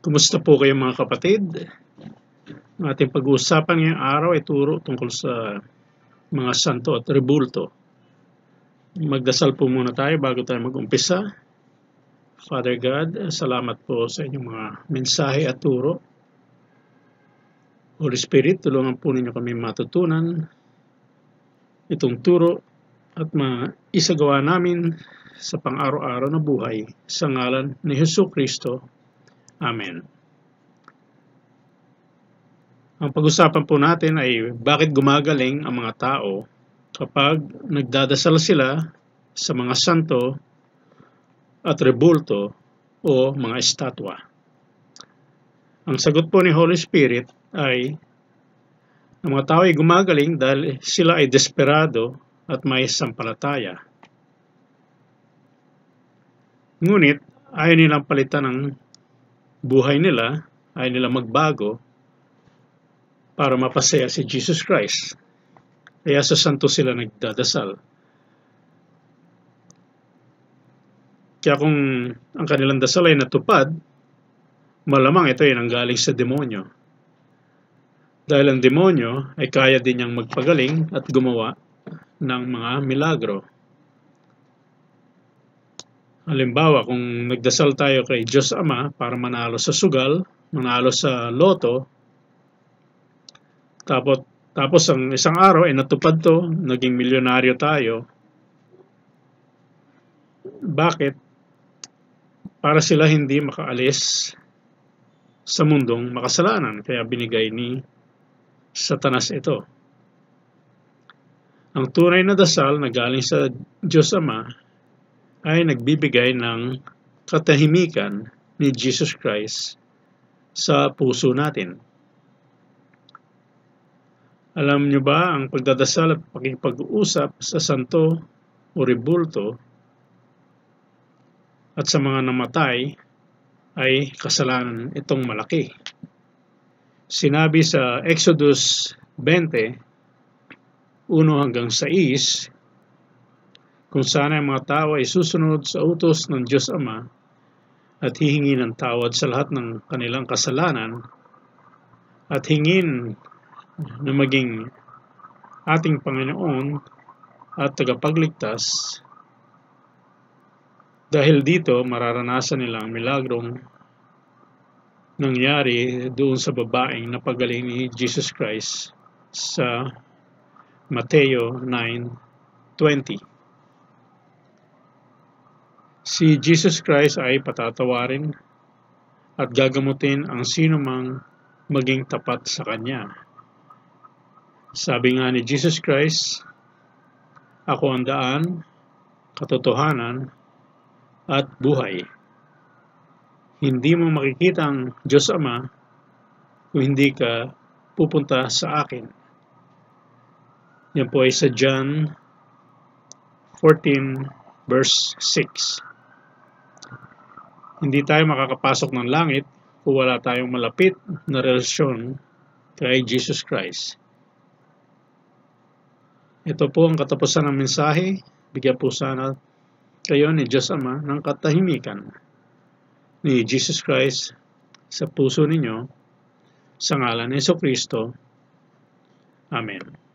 Kumusta po kayo mga kapatid? Ang ating pag-uusapan ngayong araw ay turo tungkol sa mga santo at rebulto. Magdasal po muna tayo bago tayo mag-umpisa. Father God, salamat po sa inyong mga mensahe at turo. Holy Spirit, tulungan po ninyo kami matutunan itong turo at maisagawa namin sa pang-araw-araw na buhay sa ngalan ni Hesus Kristo. Amen. Ang pag-usapan po natin ay bakit gumagaling ang mga tao kapag nagdadasal sila sa mga santo at rebulto o mga estatwa. Ang sagot po ni Holy Spirit ay ang mga tao ay gumagaling dahil sila ay desperado at may sampalataya. Ngunit ayaw nilang palitan ng buhay nila, ayaw nila magbago para mapasaya si Jesus Christ. Kaya sa santo sila nagdadasal. Kaya kung ang kanilang dasal ay natupad, malamang ito ay nanggaling sa demonyo. Dahil ang demonyo ay kaya din niyang magpagaling at gumawa ng mga milagro. Halimbawa, kung nagdasal tayo kay Diyos Ama para manalo sa sugal, manalo sa loto, tapos, tapos ang isang araw ay natupad to, naging milyonaryo tayo. Bakit? Para sila hindi makaalis sa mundong makasalanan, kaya binigay ni Satanas ito. Ang tunay na dasal na galing sa Diyos Ama ay nagbibigay ng katahimikan ni Jesus Christ sa puso natin. Alam nyo ba ang pagdadasal at pakipag-uusap sa santo o rebulto at sa mga namatay ay kasalanan itong malaki. Sinabi sa Exodus 20, 1 hanggang 6, kung sana ang mga tao ay susunod sa utos ng Diyos Ama at hihingi ng tawad sa lahat ng kanilang kasalanan at hingin na maging ating Panginoon at tagapagligtas. Dahil dito mararanasan nila ang milagrong nangyari doon sa babaeng napagaling ni Jesus Christ sa Mateo 9.20 Si Jesus Christ ay patatawarin at gagamutin ang sino mang maging tapat sa Kanya. Sabi nga ni Jesus Christ, Ako ang daan, katotohanan, at buhay. Hindi mo makikita ang Diyos Ama kung hindi ka pupunta sa akin. Yan po ay sa John 14 verse 6. Hindi tayo makakapasok ng langit kung wala tayong malapit na relasyon kay Jesus Christ. Ito po ang katapusan ng mensahe. Bigyan po sana kayo ni Diyos Ama ng katahimikan ni Jesus Christ sa puso ninyo sa ngalan ni Kristo. Amen.